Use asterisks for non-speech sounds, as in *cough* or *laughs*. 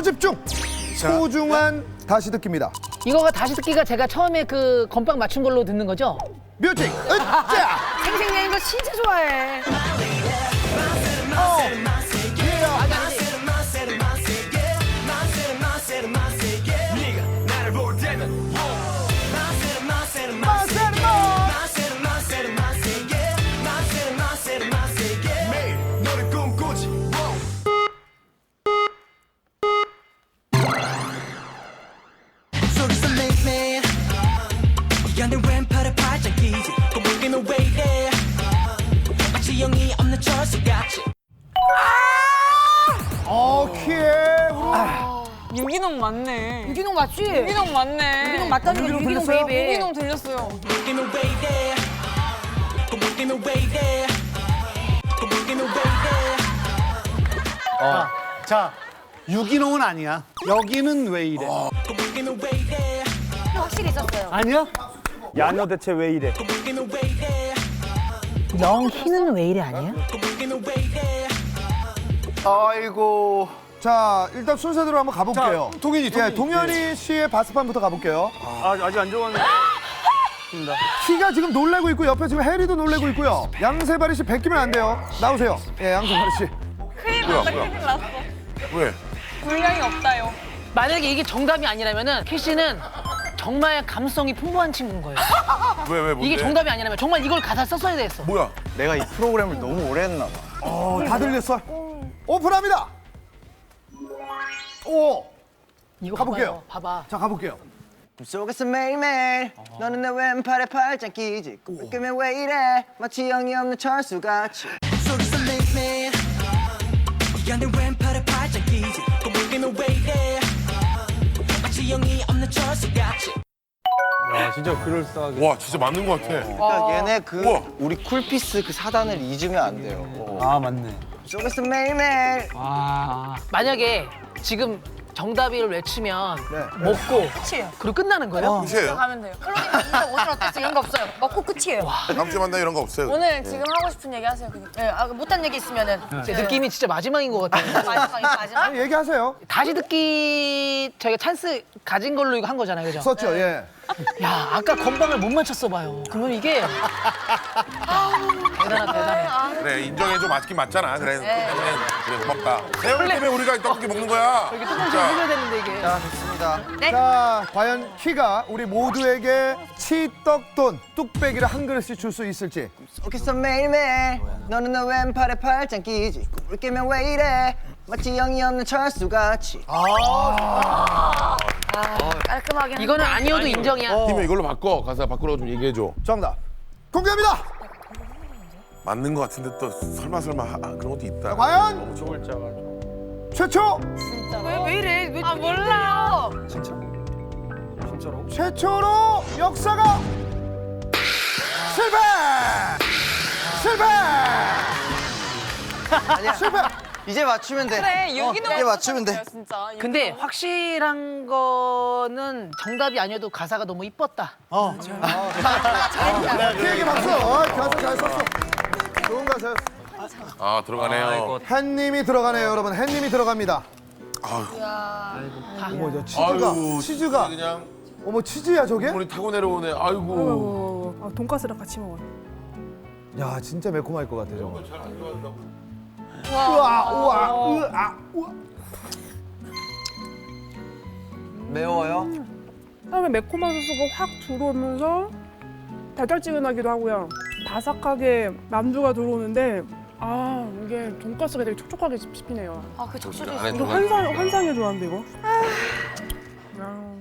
초집중. 소중한 다시 듣기입니다. 이거가 다시 듣기가 제가 처음에 그 건빵 맞춘 걸로 듣는 거죠? 뮤직 으짜 생생내는 거 진짜 좋아해. 속에서 연애 왼팔에 팔짱 끼지 꼬부기는 왜 이래 마치 영이 없는 철수같이 어 키에 유기농 맞네. 유기농 맞지? 유기농 맞네. 유기농 맞다니까 유기농 유기농 들렸어요? 베이비. 유기농 들렸어요. 꼬부기는 왜 이래 꼬부기는 왜 이래 꼬부기는 왜 이래 어. 자, 유기농은 아니야. 여기는 왜 이래? 꼬부기는 왜 이래 확실히 있었어요. 아니야? 야 너 대체 왜 이래? 이래 영 희는 왜 이래 아니야? 아이고 자 일단 순서대로 한번 가볼게요. 자, 동현이, 예, 동현이. 동현이 씨의 바스판부터 가볼게요. 아, 아직 안 좋았는데. 키가 지금 놀래고 있고 옆에 지금 해리도 놀래고 있고요. 양세바리 씨 베끼면 안 돼요. 나오세요. 예, 양세바리 씨. 큰일 났다, 큰일 났어. 왜? 분량이 없다요. 만약에 이게 정답이 아니라면은 캐시는 정말 감성이 풍부한 친구인 거예요. *laughs* 왜, 왜, 뭔데? 이게 정답이 아니라면 정말 이걸 가사 썼어야 됐어. 뭐야? 내가 이 프로그램을 너무 오래 했나 봐. 어, 다 들렸어. 오픈합니다. 오, 이거 가볼게요. 봐봐. 자 가볼게요. 속에서 매일매일 너는 내 왼팔에 팔짱 끼지 꿈꾸면 왜 이래 마치 영이 없는 철수같이 속에서 매일매일 연애 왼팔에 팔짱 끼지 꼬부기는 왜 이래 야, 진짜 그럴싸하게. 와, 진짜 맞는 것 같아. 그러니까 얘네 그 우와. 우리 쿨피스 그 사단을 잊으면 안 돼요 아, 맞네. 속에서 매일매일 아. 만약에 지금 정답을 외치면 네. 먹고 끝이에요. 그리고 끝나는 거예요? 끝이에요. 가면 돼요. 클로님 오늘 어땠어? 이런 거 없어요. 먹고 끝이에요. 다음 주에 만나 이런 거 없어요. 오늘 지금 하고 싶은 얘기 하세요. 그냥. 예, 아, 못한 얘기 있으면은 제 느낌이 진짜 마지막인 것 같아요. 마지막 마지막. 아니, 얘기하세요. 다시 듣기 저희가 찬스 가진 걸로 이거 한 거잖아요, 그죠? 썼죠. 예. 야, 아까 건방을 못 맞췄어 봐요. 그러면 이게 대단하다, 대단해. 그래, 인정해줘. 맞긴 맞잖아. 그래, 그래, 그래, 고맙다. 세월 때문에 우리가 이 떡볶이 먹는 거야. 이게 조금씩 자, 해줘야 되는데 이게. 자 좋습니다 자 과연 키가 우리 모두에게 치떡돈 뚝배기를 한 그릇씩 줄 수 있을지. 속에서 매일매일 너는 내 왼팔에 팔짱 끼지 꿈꾸면 왜 이래 마치 영이 없는 철수같이 깔끔하게. 이거는 아니어도 인정이야. 팀에 이걸로 바꿔. 가서 바꾸라고 좀 얘기해 줘. 정답 공개합니다. 맞는 것 같은데 또 설마 설마 하- 아, 그런 것도 있다. 과연 너무 좋아. 글자가. 최초 왜, 왜 이래? 왜 아 몰라. 진짜? 진짜로? 최초로 역사가 실패 실패 실패. 이제 맞추면 돼 그래 유기농. 이제 맞추면 돼 진짜. 근데 확실한 거는 정답이 아니어도 가사가 너무 이뻤다. 키에게 박수. 어, 가사 잘 썼어. 아, 들어가네요. 햇님이 들어가네요, 여러분. 햇님이 들어갑니다. 어머, 저 치즈가 아유, 치즈가 그냥 어머 치즈야 저게? 우리 타고 내려오네. 아이고. 아, 돈가스랑 같이 먹어요. 야 진짜 매콤할 것 같아 저거. 우와 우와 우와 우와. 매워요? 처음에 매콤한 소스가 확 들어오면서 달달지근하기도 하고요. 바삭하게 만두가 들어오는데 아 이게 돈가스가 되게 촉촉하게 씹히네요. 아, 그 적셔져 안에 있어. 이거 환상 환상의 조합인데 이거. 야.